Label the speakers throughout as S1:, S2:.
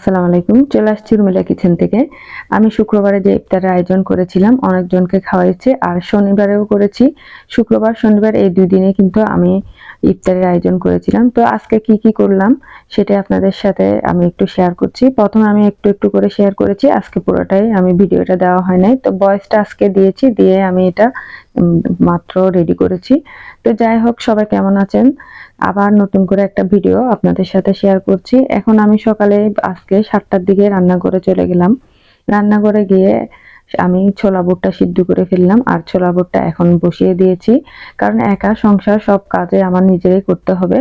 S1: আসসালামু আলাইকুম। চলে আসছি রুমিলা কিচেন থেকে। আমি শুক্রবারে যে ইফতারের আয়োজন করেছিলাম, অনেকজনকে খাওয়াইছি আর শনিবারেও করেছি। শুক্রবার, শনিবার এই দুই দিনে কিন্তু আমি ইফতারের আয়োজন করেছিলাম। তো আজকে কি কি করলাম সেটা আপনাদের সাথে আমি একটু শেয়ার করছি। প্রথমে আমি একটু একটু করে শেয়ার করেছি। আজকে পুরোটাই আমি ভিডিওটা দেওয়া হয় নাই। তো ভয়েসটা আজকে দিয়েছি, দিয়ে আমি এটা মাত্র রেডি করেছি। তো যাই হোক, সবাই কেমন আছেন? আবার নতুন করে একটা ভিডিও আপনাদের সাথে শেয়ার করছি। এখন আমি সকালে আজকে সাতটার দিকে রান্না করে চলে গেলাম। রান্না করে গিয়ে আমি ছোলা বুটটা সিদ্ধ করে ফেললাম আর ছোলা বুটটা এখন বসিয়ে দিয়েছি। কারণ একা সংসার, সব কাজে আমার নিজেরই করতে হবে।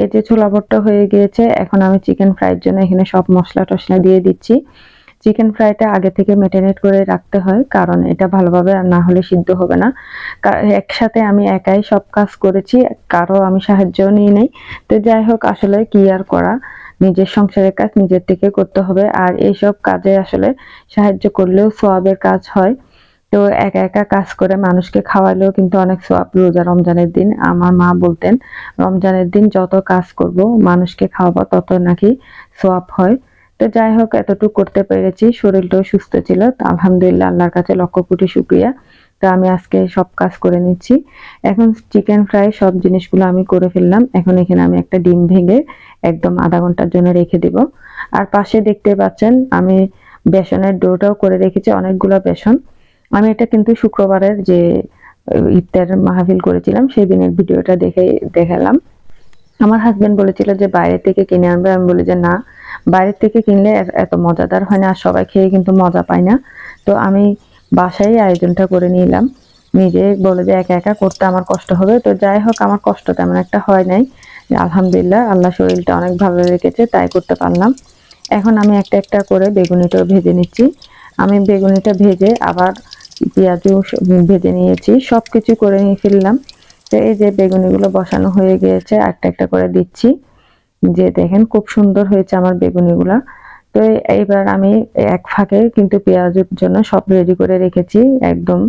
S1: এই যে ছোলা বুটটা হয়ে গিয়েছে, এখন আমি চিকেন ফ্রাইয়ের জন্য এখানে সব মশলা টশলা দিয়ে দিচ্ছি। চিকেন ফ্রাইটা আগে থেকে মেটেনেট করে রাখতে হয়, কারণ এটা ভালোভাবে না হলে সিদ্ধ হবে না। একসাথে আমি একাই সব কাজ করেছি, কারও আমি সাহায্য নিয়ে নেই। তো যাই হোক, আসলে কি আর করা? নিজের সংসারের কাজ নিজের থেকে করতে হবে, আর এইসব কাজে আসলে সাহায্য করলেও সোয়াবের কাজ হয়। তো একা একা কাজ করে মানুষকে খাওয়ালেও কিন্তু অনেক সোয়াব রোজা রমজানের দিন। আমার মা বলতেন, রমজানের দিন যত কাজ করব, মানুষকে খাওয়াবো তত নাকি সোয়াব হয়। তো যাই হোক, এতটুকু করতে পেরেছি। শরীরটাও সুস্থ ছিল। তো আলহামদুলিল্লাহ, আল্লাহর কাছে লক্ষ কোটি শুক্রিয়া। তো আমি আজকে সব কাজ করে নিচ্ছি। এখন চিকেন ফ্রাই সব জিনিসগুলো আমি করে ফেললাম। এখন এখানে আমি একটা ডিম ভেঙে একদম আধা ঘণ্টার জন্য রেখে দিব। আর পাশে দেখতে পাচ্ছেন, আমি বেসনের ডোটাও করে রেখেছি, অনেকগুলো বেসন। আমি এটা কিন্তু শুক্রবারের যে ইফতার মাহফিল করেছিলাম সেই দিনের ভিডিওটা দেখে দেখালাম। আমার হাজবেন্ড বলেছিল যে, বাইরে থেকে কিনে আনবে? আমি বলি যে, না। বাইরে থেকে কিনলে এত মজাদার হয় না, আর সবাই খেয়ে কিন্তু মজা পায় না। তো আমি বাসায় আয়োজনটা করে নিলাম। নিজে বলে যে একা একা করতে আমার কষ্ট হবে। তো যাই হোক, আমার কষ্ট তেমন একটা হয় নাই। আলহামদুলিল্লাহ, আল্লাহ শরীরটা অনেক ভালো রেখেছে, তাই করতে পারলাম। এখন আমি একটা একটা করে বেগুনিটাও ভেজে নিচ্ছি। আমি বেগুনিটা ভেজে আবার পেঁয়াজও ভেজে নিয়েছি। সব কিছু করে নিয়ে ফেললাম। তো এই যে বেগুনিগুলো বসানো হয়ে গিয়েছে, একটা একটা করে দিচ্ছি। যে দেখেন খুব সুন্দর হয়েছে আমার বেগুনিগুলা। তো এই- এইবার আমি এক ফাঁকে কিন্তু পেঁয়াজের জন্য সব রেডি করে রেখেছি, একদম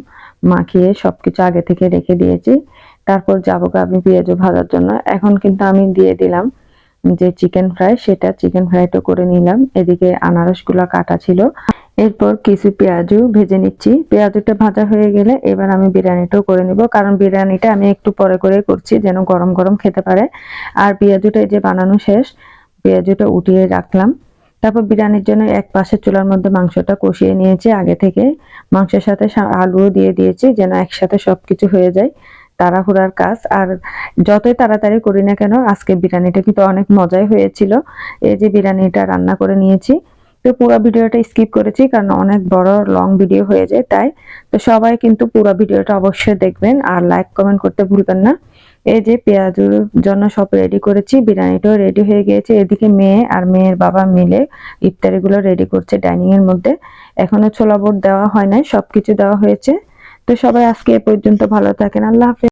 S1: মাখিয়ে সব কিছু আগে থেকে রেখে দিয়েছি। তারপর যাব আমি পেঁয়াজও ভাজার জন্য। এখন কিন্তু আমি দিয়ে দিলাম যে চিকেন ফ্রাই সেটা চিকেন ফ্রাইটা করে নিলাম। এদিকে আনারসগুলো কাটা ছিল। এরপর কিছু পেঁয়াজও ভেজে নিচ্ছি। পেঁয়াজটা ভাজা হয়ে গেলে এবার আমি বিরিয়ানিটাও করে নিব, কারণ বিরিয়ানিটা আমি একটু পরে করে করছি, যেন গরম গরম খেতে পারে। আর পেঁয়াজুটা যে বানানো শেষ, পেঁয়াজুটা উঠিয়ে রাখলাম। তারপর বিরিয়ানির জন্য এক পাশে চুলার মধ্যে মাংসটা কষিয়ে নিয়েছি আগে থেকে। মাংসের সাথে আলুও দিয়ে দিয়েছি, যেন একসাথে সবকিছু হয়ে যায়। তাড়াহুড়ার কাজ। আর যতই তাড়াতাড়ি করি না কেন, আজকে বিরিয়ানিটা কিন্তু অনেক মজাই হয়েছিল। এই যে বিরিয়ানিটা রান্না করে নিয়েছি তো পুরো ভিডিওটা স্কিপ করেছি কারণ অনেক বড় লং ভিডিও হয়ে যায় তাই। তো সবাই কিন্তু পুরো ভিডিওটা অবশ্যই দেখবেন আর লাইক কমেন্ট করতে ভুলবেন না। এই যে পেঁয়াজুর জন্য সব রেডি করেছি, বিরিয়ানিটাও রেডি হয়ে গিয়েছে। এদিকে মেয়ে আর মেয়ের বাবা মিলে ইফতারিগুলো রেডি করছে ডাইনিং এর মধ্যে। এখনও ছোলা বোট দেওয়া হয় নাই, সবকিছু দেওয়া হয়েছে। তো সবাই আজকে এ পর্যন্ত ভালো থাকেন। আল্লাহ হাফেজ।